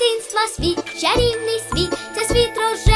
Дитинства світ, чарівний світ, це світ рожевих